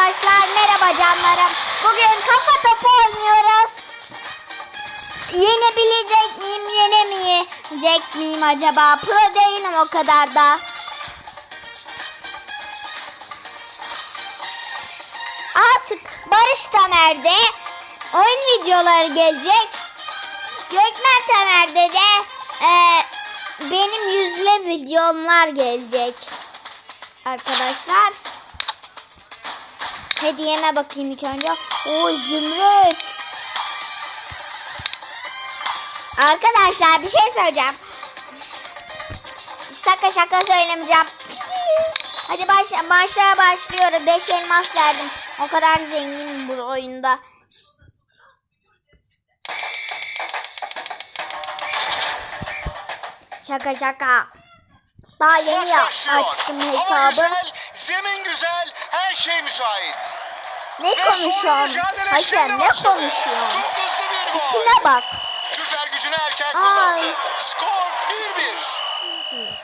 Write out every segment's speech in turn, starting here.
arkadaşlar. Merhaba canlarım. Bugün kafa topu oynuyoruz. Yenebilecek miyim, yenemeyecek miyim acaba? Pro değilim o kadar da. Artık Barış Tamer'de oyun videoları gelecek. Gökmen Tamer'de de e, benim yüzle videomlar gelecek. Arkadaşlar. Hediyeme bakayım ilk önce. O zümrüt. Arkadaşlar bir şey söyleyeceğim. Şaka şaka söylemeyeceğim. Hadi başla, başla başlıyorum. 5 elmas verdim. O kadar zenginim bu oyunda. Şaka şaka. Daha yeni açtım hesabı. Zemin güzel, her şey müsait. Ne Ve konuşuyorsun? Hakem ne konuşuyorsun? Çok hızlı bir gol. İşine bak. Süper gücünü erken Ay. kullandı. Skor 1-1.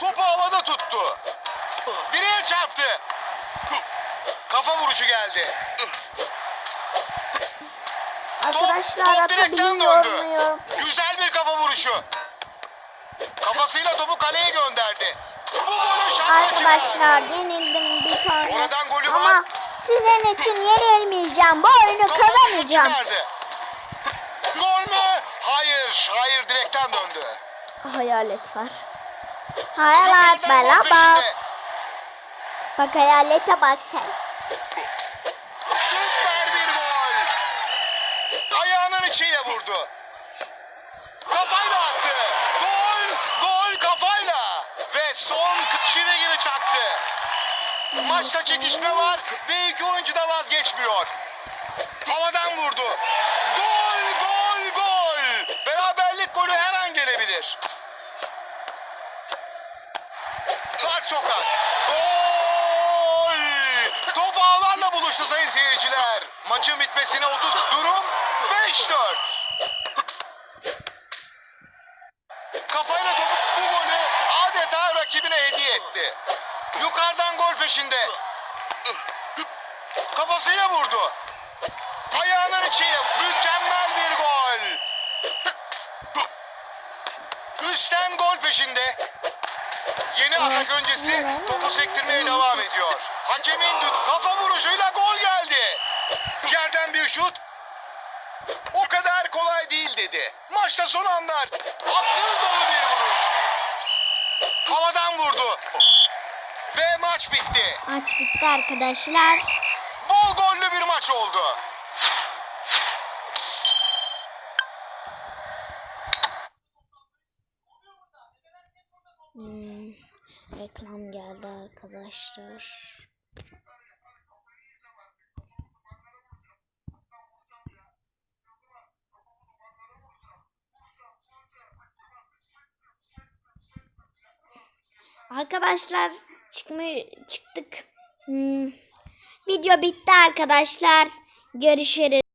Topu havada tuttu. Direğe çarptı. Kafa vuruşu geldi. Arkadaşlar top direkten atabiliyor döndü. Güzel bir kafa vuruşu. Kafasıyla topu kaleye gönderdi. Bu golü şanla çıkardı. Arkadaşlar yenildim bir tane. Oradan golü Ama var. sizin için yenilmeyeceğim. Bu oyunu kazanacağım. Gol mü? Hayır, hayır direkten döndü. Hayalet var. Hayalet bana bak. Bak hayalete bak sen. Süper bir gol. Ayağının içiyle vurdu. Kafayla son çivi gibi çaktı. Maçta çekişme var ve iki oyuncu da vazgeçmiyor. Havadan vurdu. Gol, gol, gol. Beraberlik golü her an gelebilir. Fark çok az. Gol! Top ağlarla buluştu sayın seyirciler. Maçın bitmesine 30 durum 5-4. Kafayla topu bu golü adeta rakibine hediye etti. Yukarıdan gol peşinde. Kafasıyla vurdu. Ayağının içiyle mükemmel bir gol. Üstten gol peşinde. Yeni atak öncesi topu sektirmeye devam ediyor. Hakemin kafa vuruşuyla gol geldi. Yerden bir şut. O kadar kolay değil dedi. Maçta son anlar. Vuruş. Vurdu. Ve maç bitti. Maç bitti arkadaşlar. Bol gollü bir maç oldu. Hmm, reklam geldi arkadaşlar. Arkadaşlar çıkmıyor çıktık. Hmm, video bitti arkadaşlar. Görüşürüz.